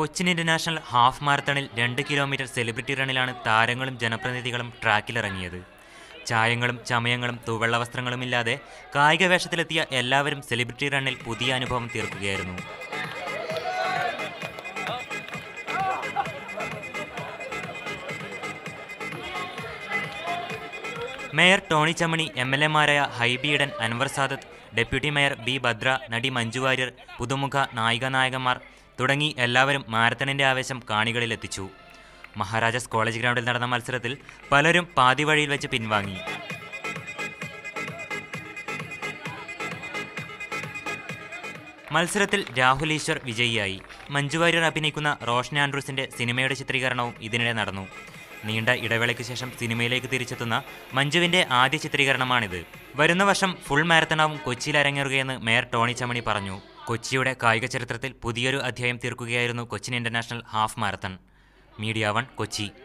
Cochin international half മാരത്തണിൽ രണ്ട് kilometre celebrity റണ്ണിലാണ് താരങ്ങളും ജനപ്രതിനിധികളും ട്രാക്കിലിറങ്ങിയത്. ചായങ്ങളും ചമയങ്ങളും തൂവെള്ള വസ്ത്രങ്ങളുമില്ലാതെ കായിക വേഷത്തിലെത്തിയ എല്ലാവരും സെലിബ്രിറ്റി റണ്ണിൽ പുതിയ അനുഭവം തീർക്കുകയായിരുന്നു. Mayor Tony Chammany M L എമാരായ Eden Anwar Sadath deputy mayor B Bhadra നടി മഞ്ജു വാര്യർ പുതുമുഖ നായിക നായകന്മാർ തുടങ്ങി എല്ലാവരും മാരത്തണിന്റെ ആവേശം കാണികളിലെത്തിച്ചു. മഹാരാജാസ് കോളേജ് ഗ്രൗണ്ടിൽ നടന്ന മത്സരത്തിൽ പലരും പാതി വഴിയിൽ വെച്ച് പിൻവാങ്ങി. മത്സരത്തിൽ രാഹുൽ ഈശ്വർ വിജയിയായി. മഞ്ജു വാര്യർ അഭിനയിക്കുന്ന റോഷൻ ആൻഡ്രൂസിന്റെ സിനിമയുടെ ചിത്രീകരണവും ഇതിനിടെ നടന്നു. നീണ്ട ഇടവേളയ്ക്ക് ശേഷം സിനിമയിലേക്ക് തിരിച്ചെത്തുന്ന മഞ്ജുവിന്റെ ആദ്യ ചിത്രീകരണമാണിത്. വരുന്ന വർഷം ഫുൾ മാരത്തണാവും കൊച്ചിയിൽ അരങ്ങേറുകയെന്ന് മേയർ ടോണി ചമണി പറഞ്ഞു. കൊച്ചിയുടെ കായിക ചരിത്രത്തിൽ പുതിയൊരു അധ്യായം തീർക്കുകയായിരുന്നു Cochin international half marathon. Media one Kochi.